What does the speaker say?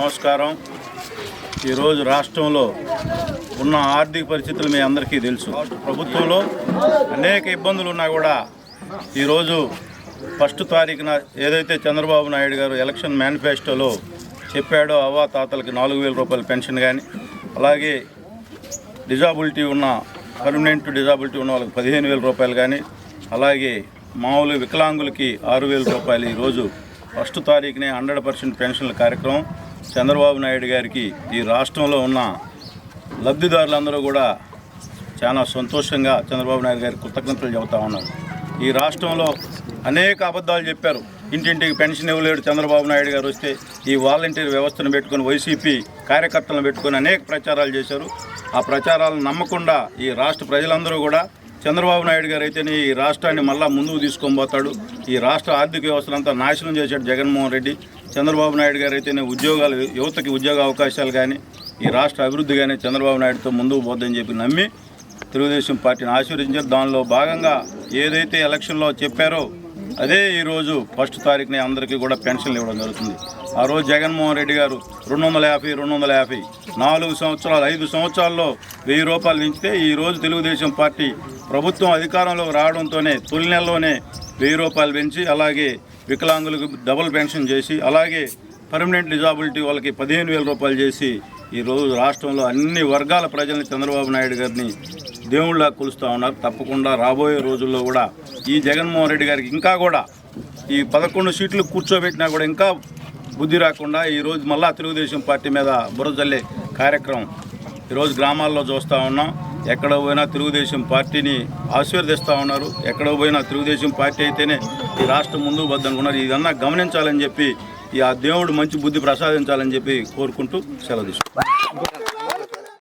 నమస్కారం. ఈరోజు రాష్ట్రంలో ఉన్న ఆర్థిక పరిస్థితులు మీ అందరికీ తెలుసు. ప్రభుత్వంలో అనేక ఇబ్బందులు ఉన్నా కూడా ఈరోజు ఫస్ట్ తారీఖున ఏదైతే చంద్రబాబు నాయుడు గారు ఎలక్షన్ మేనిఫెస్టోలో చెప్పాడో అవ్వా తాతలకి నాలుగు వేల రూపాయల పెన్షన్ కానీ అలాగే డిజాబిలిటీ ఉన్న పర్మనెంట్ డిజాబిలిటీ ఉన్న వాళ్ళకి పదిహేను వేల రూపాయలు కానీ అలాగే మామూలు వికలాంగులకి ఆరు వేల రూపాయలు ఈరోజు ఫస్ట్ తారీఖునే హండ్రెడ్ పర్సెంట్ పెన్షన్ల కార్యక్రమం. చంద్రబాబు నాయుడు గారికి ఈ రాష్ట్రంలో ఉన్న లబ్ధిదారులందరూ కూడా చాలా సంతోషంగా చంద్రబాబు నాయుడు గారికి కృతజ్ఞతలు చెబుతా ఉన్నారు ఈ రాష్ట్రంలో అనేక అబద్ధాలు చెప్పారు. ఇంటింటికి పెన్షన్ ఇవ్వలేడు చంద్రబాబు నాయుడు గారు వస్తే ఈ వాలంటీర్ వ్యవస్థను పెట్టుకొని వైసీపీ కార్యకర్తలను పెట్టుకొని అనేక ప్రచారాలు చేశారు. ఆ ప్రచారాలను నమ్మకుండా ఈ రాష్ట్ర ప్రజలందరూ కూడా చంద్రబాబు నాయుడు గారు అయితేనే ఈ రాష్ట్రాన్ని మళ్ళా ముందుకు తీసుకొని పోతాడు. ఈ రాష్ట్ర ఆర్థిక వ్యవస్థనంతా నాశనం చేశాడు జగన్మోహన్ రెడ్డి. చంద్రబాబు నాయుడు గారు అయితేనే ఉద్యోగాలు యువతకి ఉద్యోగ అవకాశాలు కానీ ఈ రాష్ట్ర అభివృద్ధి కానీ చంద్రబాబు నాయుడుతో ముందుకు పోద్దని చెప్పి నమ్మి తెలుగుదేశం పార్టీని ఆశీర్వదించారు. దానిలో భాగంగా ఏదైతే ఎలక్షన్లో చెప్పారో అదే ఈరోజు ఫస్ట్ తారీఖుని అందరికీ కూడా పెన్షన్లు ఇవ్వడం జరుగుతుంది. ఆ రోజు జగన్మోహన్ రెడ్డి గారు రెండు వందల యాభై రెండు వందల యాభై నాలుగు సంవత్సరాలు ఐదు సంవత్సరాల్లో వెయ్యి రూపాయలు పెంచితే ఈరోజు తెలుగుదేశం పార్టీ ప్రభుత్వం అధికారంలోకి రావడంతోనే తొలి నెలలోనే వెయ్యి రూపాయలు పెంచి అలాగే వికలాంగులకు డబుల్ పెన్షన్ చేసి అలాగే పర్మనెంట్ డిజాబిలిటీ వాళ్ళకి పదిహేను వేల రూపాయలు చేసి ఈరోజు రాష్ట్రంలో అన్ని వర్గాల ప్రజల్ని చంద్రబాబు నాయుడు గారిని దేవుళ్ళ కొలుస్తూ ఉన్నారు. తప్పకుండా రాబోయే రోజుల్లో కూడా ఈ జగన్మోహన్ రెడ్డి గారికి ఇంకా కూడా ఈ పదకొండు సీట్లు కూర్చోబెట్టినా కూడా ఇంకా బుద్ధి రాకుండా ఈరోజు మళ్ళా తెలుగుదేశం పార్టీ మీద బురజల్లే కార్యక్రమం ఈరోజు గ్రామాల్లో చూస్తూ ఉన్నాం. ఎక్కడ పోయినా తెలుగుదేశం పార్టీని ఆశీర్వదిస్తూ ఉన్నారు. ఎక్కడ పోయినా తెలుగుదేశం పార్టీ అయితేనే ఈ రాష్ట్రం ముందు బద్దంగా ఉన్నారు. ఇదన్నా గమనించాలని చెప్పి ఈ ఆ దేవుడు మంచి బుద్ధి ప్రసాదించాలని చెప్పి కోరుకుంటూ సెలవు తీసుకుంటాం